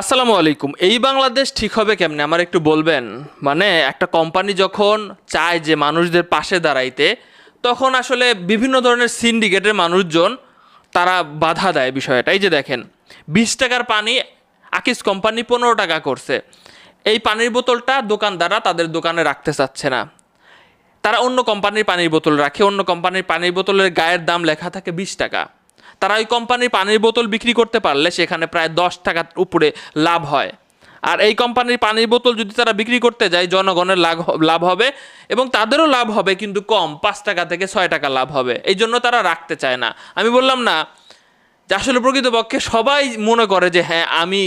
আসসালামু আলাইকুম। এই বাংলাদেশ ঠিক হবে কেমনে? আমার একটু বলবেন? মানে একটা কোম্পানি যখন চায় যে মানুষদের পাশে দাঁড়াইতে, তখন আসলে বিভিন্ন ধরনের সিন্ডিকেটের মানুষজন তারা বাধা দেয় বিষয়টা। এই যে দেখেন, বিশ টাকার পানি আকিস কোম্পানি পনেরো টাকা করছে। এই পানির বোতলটা দোকানদাররা তাদের দোকানে রাখতে চাচ্ছে না। তারা অন্য কোম্পানির পানির বোতল রাখে, অন্য কোম্পানির পানির বোতলের গায়ের দাম লেখা থাকে বিশ টাকা। তারা ওই কোম্পানির পানির বোতল বিক্রি করতে পারলে সেখানে প্রায় দশ টাকার উপরে লাভ হয়। আর এই কোম্পানির পানির বোতল যদি তারা বিক্রি করতে যায়, জনগণের লাভ লাভ হবে এবং তাদেরও লাভ হবে কিন্তু কম, পাঁচ টাকা থেকে ছয় টাকা লাভ হবে। এই জন্য তারা রাখতে চায় না। আমি বললাম না যে আসলে প্রকৃতপক্ষে সবাই মনে করে যে হ্যাঁ আমি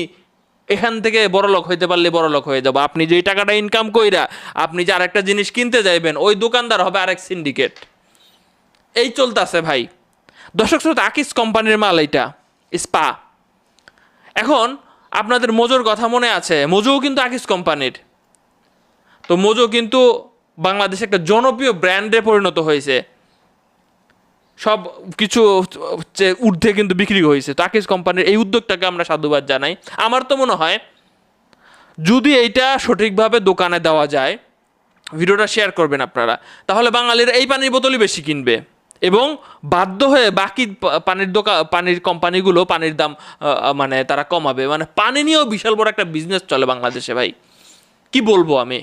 এখান থেকে বড় লোক হইতে পারলে বড় লোক হয়ে যাব। আপনি যেই টাকাটা ইনকাম কইরা আপনি যে আরেকটা জিনিস কিনতে যাইবেন, ওই দোকানদার হবে আরেক সিন্ডিকেট এই চলতেছে ভাই। দর্শক শ্রোতা, আকিস কোম্পানির মাল এইটা, স্পা। এখন আপনাদের মোজোর কথা মনে আছে, মোজোও কিন্তু আকিস কোম্পানির। তো মোজো কিন্তু বাংলাদেশে একটা জনপ্রিয় ব্র্যান্ডে পরিণত হয়েছে। সব কিছু হচ্ছে ঊর্ধ্বে কিন্তু বিক্রি হয়েছে। তাকিস কোম্পানির এই উদ্যোগটাকে আমরা সাধুবাদ জানাই। আমার তো মনে হয়, যদি এইটা সঠিকভাবে দোকানে দেওয়া যায়, ভিডিওটা শেয়ার করবেন আপনারা, তাহলে বাঙালিরা এই পানির বোতলই বেশি কিনবে। এবং বাধ্য হয়ে বাকি পানির দোকান পানির কোম্পানিগুলো পানির দাম মানে তারা কমাবে। মানে পানি নিয়েও বিশাল বড় একটা বিজনেস চলে বাংলাদেশে, ভাই। কি বলব আমি?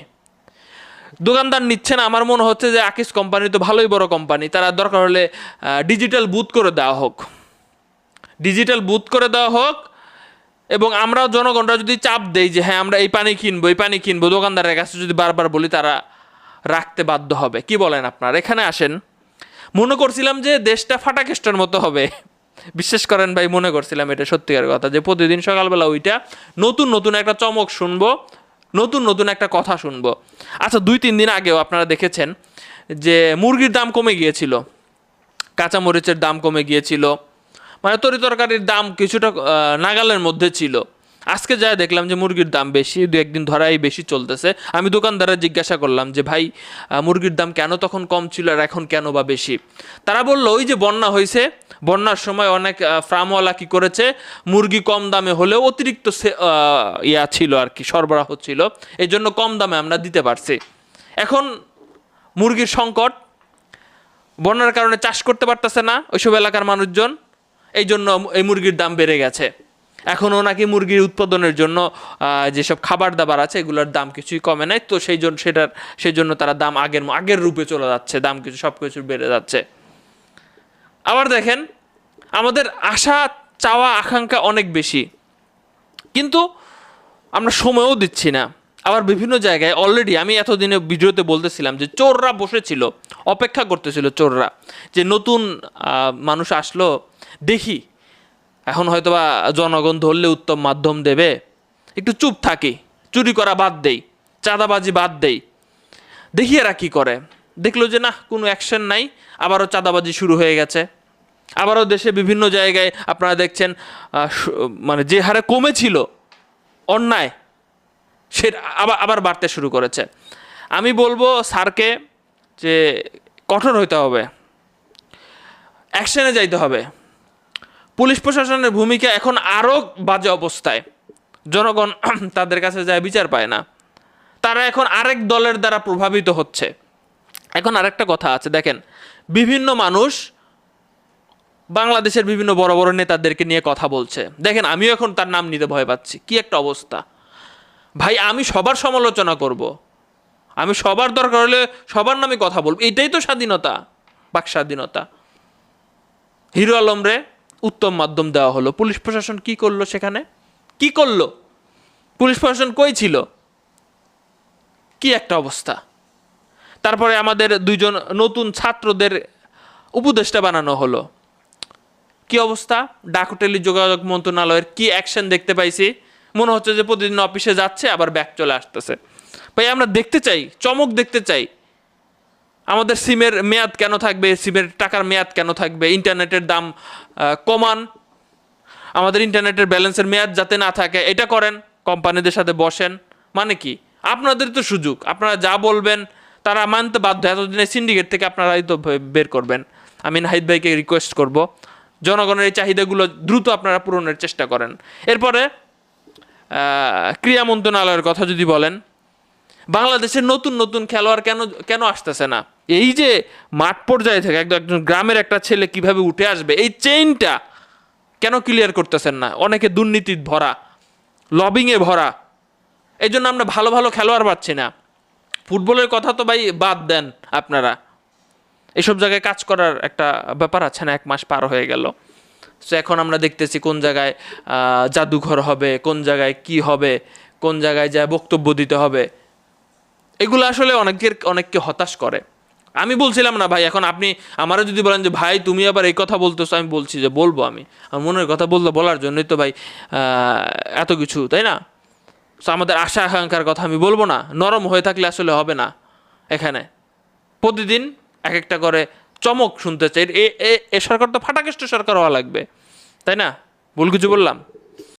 দোকানদার নিচ্ছে না। আমার মনে হচ্ছে যে আকিস কোম্পানি তো ভালোই বড় কোম্পানি তারা দরকার হলে ডিজিটাল বুথ করে দেওয়া হোক। ডিজিটাল বুথ করে দেওয়া হোক এবং আমরা জনগণরা যদি চাপ দেই যে হ্যাঁ আমরা এই পানি কিনবো, এই পানি কিনবো। দোকানদারের কাছে যদি বারবার বলি, তারা রাখতে বাধ্য হবে। কি বলেন আপনার? এখানে আসেন। মনে করছিলাম যে দেশটা ফাটাকেস্টের মতো হবে। বিশ্বাস করেন ভাই, মনে করছিলাম এটা সত্যিকার কথা যে প্রতিদিন সকালবেলা ওইটা নতুন নতুন একটা চমক শুনব, নতুন নতুন একটা কথা শুনব। আচ্ছা দুই, তিন দিন আগেও আপনারা দেখেছেন যে মুরগির দাম কমে গিয়েছিল, কাঁচামরিচের দাম কমে গিয়েছিল মানে তরি তরকারির দাম কিছুটা নাগালের মধ্যে ছিল। আজকে যা দেখলাম যে মুরগির দাম বেশি, দু একদিন ধরাই বেশি চলতেছে। আমি দোকানদারের জিজ্ঞাসা করলাম যে, ভাই মুরগির দাম কেন তখন কম ছিল আর এখন কেন বা বেশি? তারা বলল, ওই যে বন্যা হয়েছে, বন্যার সময় অনেক ফার্মওয়ালা কি করেছে, মুরগি কম দামে হলেও অতিরিক্ত ইয়া ছিল আর কি, সরবরাহ ছিল। এই জন্য কম দামে আমরা দিতে পারছি। এখন মুরগির সংকট, বন্যার কারণে চাষ করতে পারতেছে না ওইসব এলাকার মানুষজন, এই জন্য এই মুরগির দাম বেড়ে গেছে। এখনও নাকি মুরগির উৎপাদনের জন্য যেসব খাবার দাবার আছে, এগুলোর দাম কিছুই কমে নাই। তো সেই জন্য সেটার সেই জন্য তারা দাম আগের আগের রূপে চলে যাচ্ছে। দাম কিছু সব কিছু বেড়ে যাচ্ছে। আবার দেখেন, আমাদের আশা, চাওয়া, আকাঙ্ক্ষা অনেক বেশি। কিন্তু আমরা সময়ও দিচ্ছি না। আবার বিভিন্ন জায়গায় অলরেডি আমি এতদিনে ভিডিওতে বলতেছিলাম যে চোররা বসেছিল, অপেক্ষা করতেছিল চোররা। যে নতুন মানুষ আসলো, দেখি এখন হয়তোবা জনগণ ধরলে উত্তম মাধ্যম দেবে। একটু চুপ থাকি, চুরি করা বাদ দেই, চাঁদাবাজি বাদ দেই। দেখি এরা কী করে। দেখল যে না, কোনো অ্যাকশন নাই, আবারও চাঁদাবাজি শুরু হয়ে গেছে। আবারও দেশে বিভিন্ন জায়গায় আপনারা দেখছেন মানে যে হারে কমেছিল, অন্যায়, সে আবার আবার বাড়তে শুরু করেছে। আমি বলব স্যারকে যে কঠোর হইতে হবে অ্যাকশনে যাইতে হবে। পুলিশ প্রশাসনের ভূমিকা এখন আরও বাজে অবস্থায়। জনগণ তাদের কাছে যায়, বিচার পায় না। তারা এখন আরেক দলের দ্বারা প্রভাবিত হচ্ছে। এখন আরেকটা কথা আছে, দেখেন, বিভিন্ন মানুষ বাংলাদেশের বিভিন্ন বড় বড় নেতাদেরকে নিয়ে কথা বলছে। দেখেন, আমিও এখন তার নাম নিতে ভয় পাচ্ছি। কি একটা অবস্থা। ভাই, আমি সবার সমালোচনা করব। আমি সবার দরকার হলে সবার নামে কথা বলব। এটাই তো স্বাধীনতা, বাক স্বাধীনতা। হিরো আলম রে উত্তম মাধ্যম দেওয়া হলো। পুলিশ প্রশাসন কি করল সেখানে? কি করল? পুলিশ প্রশাসন কই ছিল? কি একটা অবস্থা। তারপরে আমাদের দুইজন নতুন ছাত্রদের উপদেষ্টা বানানো হলো। কি অবস্থা? ডাক টেলি যোগাযোগ মন্ত্রণালয়ের কি অ্যাকশন দেখতে পাইছি? মনে হচ্ছে যে প্রতিদিন অফিসে যাচ্ছে, আবার ব্যাক চলে আসতেছে। ভাই, আমরা দেখতে চাই, চমক দেখতে চাই। আমাদের সিমের মেয়াদ কেন থাকবে? সিমের টাকার মেয়াদ কেন থাকবে? ইন্টারনেটের দাম কমান। আমাদের ইন্টারনেটের ব্যালেন্সের মেয়াদ যাতে না থাকে, এটা করেন, কোম্পানিদের সাথে বসেন। মানে কি? আপনাদের তো সুযোগ। আপনারা যা বলবেন, তারা মানতে বাধ্য এতদিনে সিন্ডিকেট থেকে আপনারাই তো বের করবেন। আমি নাহিদ ভাইকে রিকোয়েস্ট করব। জনগণের এই চাহিদাগুলো দ্রুত আপনারা পূরণের চেষ্টা করেন। এরপরে ক্রীড়া মন্ত্রণালয়ের কথা যদি বলেন, বাংলাদেশের নতুন নতুন খেলোয়াড় কেন কেন আসতেছে না? এই যে মাঠ পর্যায়ে থেকে একদম একজন গ্রামের একটা ছেলে কীভাবে উঠে আসবে, এই চেইনটা কেন ক্লিয়ার করতেছেন না? অনেকে দুর্নীতির ভরা লবিংয়ে ভরা। এই জন্য আমরা ভালো ভালো খেলোয়াড় পাচ্ছি না। ফুটবলের কথা তো ভাই বাদ দেন আপনারা। এসব জায়গায় কাজ করার একটা ব্যাপার আছে না, এক মাস পার হয়ে গেল। সো এখন আমরা দেখতেছি কোন জায়গায় জাদুঘর হবে, কোন জায়গায় কি হবে, কোন জায়গায় যায় বক্তব্য দিতে হবে। এগুলো আসলে অনেকের, অনেককে হতাশ করে। আমি বলছিলাম না ভাই, এখন আপনি আমারও যদি বলেন যে, ভাই, তুমি আবার এই কথা বলতেছো, আমি বলছি যে, বলব আমি। আমার মনের কথা বলতে বলার জন্যই তো ভাই এত কিছু, তাই না? সো আমাদের আশা, আকাঙ্ক্ষার কথা আমি বলব না। নরম হয়ে থাকলে আসলে হবে না এখানে। প্রতিদিন এক একটা করে চমক শুনতে চাই। এ সরকার তো ফাটাকেষ্ট সরকার হওয়া লাগবে, তাই না? ভুল কিছু বললাম?